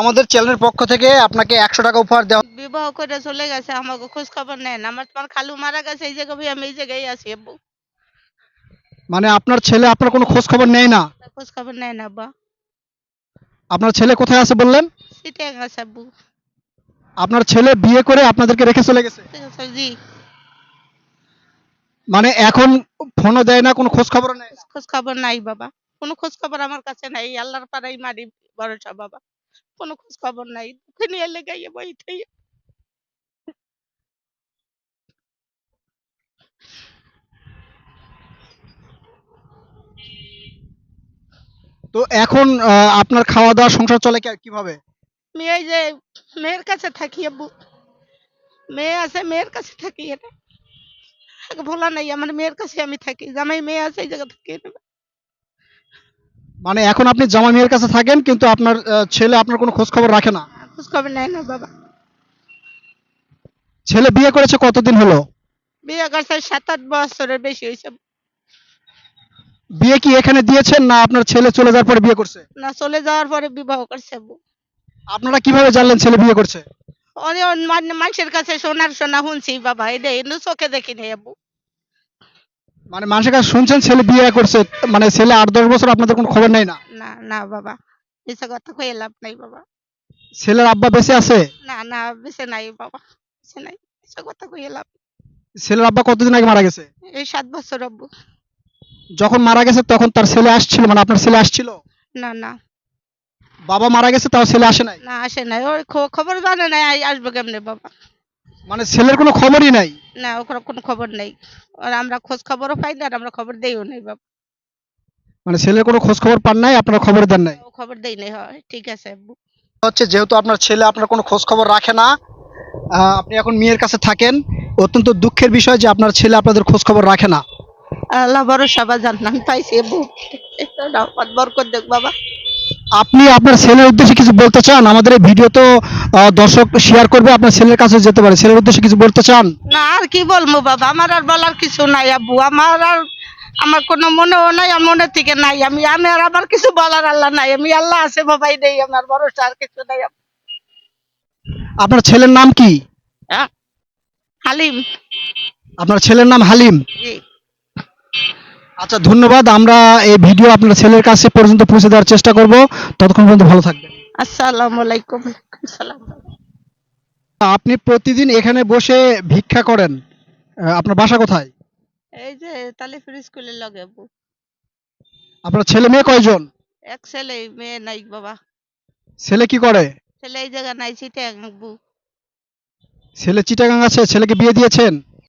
আমাদের চ্যানেলের পক্ষ থেকে আপনাকে একশো টাকা উপহার দেওয়া বিবাহ করে চলে গেছে আমাকে খোঁজ খবর নেয় না। আমার তোমার খালু মারা গেছে এই জায়গায় আমি এই জায়গায় আছি আব্বু। মানে আপনার ছেলে আপনার কোনো খোঁজ খবর নেয় না? খোঁজ খবর নেয় না আব্বা। আপনার ছেলে কোথায় আছে বললেন? সিটিং আছে আব্বু। আপনার ছেলে বিয়ে করে আপনাদেরকে রেখে চলে গেছে? জি। মানে এখন ফোনও দেয় না কোনো খোঁজ খবর নেয় না? খোঁজ খবর নাই বাবা। কোনো খোঁজ খবর আমার কাছে নাই আল্লাহর পাড়াই মারি ভরসা বাবা। কোনো খোঁজ খবর নাই দুঃখে নিয়ে লেগে বইটাই তো এখন আহ, আপনার খাওয়া দাওয়া সংসার চলে কি- কীভাবে? মেয়ে এই যে মেয়ের কাছে থাকি আব্বু। মেয়ে আছে মেয়ের কাছে থাকি এটা। ভোলা নাই আমার মেয়ের কাছে আমি থাকি। জামাই মেয়ে আছে এই জায়গা থাকি মানে এখন আপনি জামা মেয়ের কাছে থাকেন কিন্তু আপনার ছেলে আপনার কোনো খোঁজ খবর রাখে না? খোঁজ খবর নেয় না বাবা। ছেলে বিয়ে করেছে কতদিন হলো? বিয়ে করছে সাত আট বছরের বেশি হয়েছে। বিয়ে কি এখানে দিয়েছেন না আপনার ছেলে চলে যাওয়ার পরে বিয়ে করছে? না চলে যাওয়ার পরে বিবাহ করছে আপনারা কীভাবে জানলেন ছেলে বিয়ে করছে? অনেক মানুষের কাছে সোনার সোনা শুনছি বাবা। এই চোখে দেখিনি আব্বু। মানে মানুষের কাছে শুনছেন ছেলে বিয়ে করছে মানে ছেলে আট দশ বছর আপনাদের কোনো খবর নেই না? না না বাবা এসে কথা কয়ে লাভ নাই বাবা। ছেলের আব্বা বেঁচে আছে? না না বেশি নাই বাবা বেশি নাই এসে কথা কয়ে লাভ ছেলের আব্বা কতদিন আগে মারা গেছে? এই সাত বছর আব্বু। যখন মারা গেছে তখন তার ছেলে আসছিল মানে আপনার ছেলে আসছিল? না না। বাবা মারা গেছে তাও ছেলে আসে নাই? না আসে নাই ওর খবর জানে নাই আসবে কেমনে বাবা? মানে ছেলের কোনো খবরই নাই? না ওখানে কোনো খবর নেই। আর আমরা খোঁজ খবরও পাই না আর আমরা খবর দেইও নাই বাবা মানে ছেলের কোনো খোঁজ খবর পান নাই আপনারা খবর দেন নাই? ও খবর দেই নাই হয় ঠিক আছে আব্বু। হচ্ছে যেহেতু আপনার ছেলে আপনার কোনো খোঁজ খবর রাখে না আহ, আপনি এখন মেয়ের কাছে থাকেন অত্যন্ত দুঃখের বিষয় যে আপনার ছেলে আপনাদের খোঁজ খবর রাখে না। আল্লাহ ভরসা বা জান্নাত পাইছি আব্বু। একটা বরকত দেখ বাবা। আপনি আপনার ছেলের উদ্দেশ্যে কিছু বলতে চান? আমাদের এই ভিডিও তো দর্শক শেয়ার করবে আপনার ছেলের কাছে যেতে পারে। ছেলের উদ্দেশ্যে কিছু বলতে চান? না আর কি বলব বাবা? আমার আর বলার কিছু নাই আব্বু। আমার আর আমার কোনো মনেও নাই আর মনে থেকে নাই। আমি আমি আর আমার কিছু বলার আল্লাহ নাই। আমি আল্লাহ আছে বাবাই নেই। আমার ভরসা আর কিছু নাই আপনার ছেলের নাম কি? হ্যাঁ? হালিম। আপনার ছেলের নাম হালিম? জি। আচ্ছা ধন্যবাদ। আমরা এই ভিডিও আপনার ছেলের কাছে পর্যন্ত পৌঁছে দেওয়ার চেষ্টা করব। ততক্ষণ পর্যন্ত ভালো থাকবেন। আসসালামু আলাইকুম। সালাম আপনি প্রতিদিন এখানে বসে ভিক্ষা করেন। আপনার বাসা কোথায়? এই যে তালিফুর স্কুলের লগে আপনার ছেলে মেয়ে কয়জন? এক ছেলে মেয়ে নাই বাবা। ছেলে কি করে? ছেলে এই জায়গা নাই আব্বু। ছেলে চিটাগাং আছে ছেলেকে বিয়ে দিয়েছেন?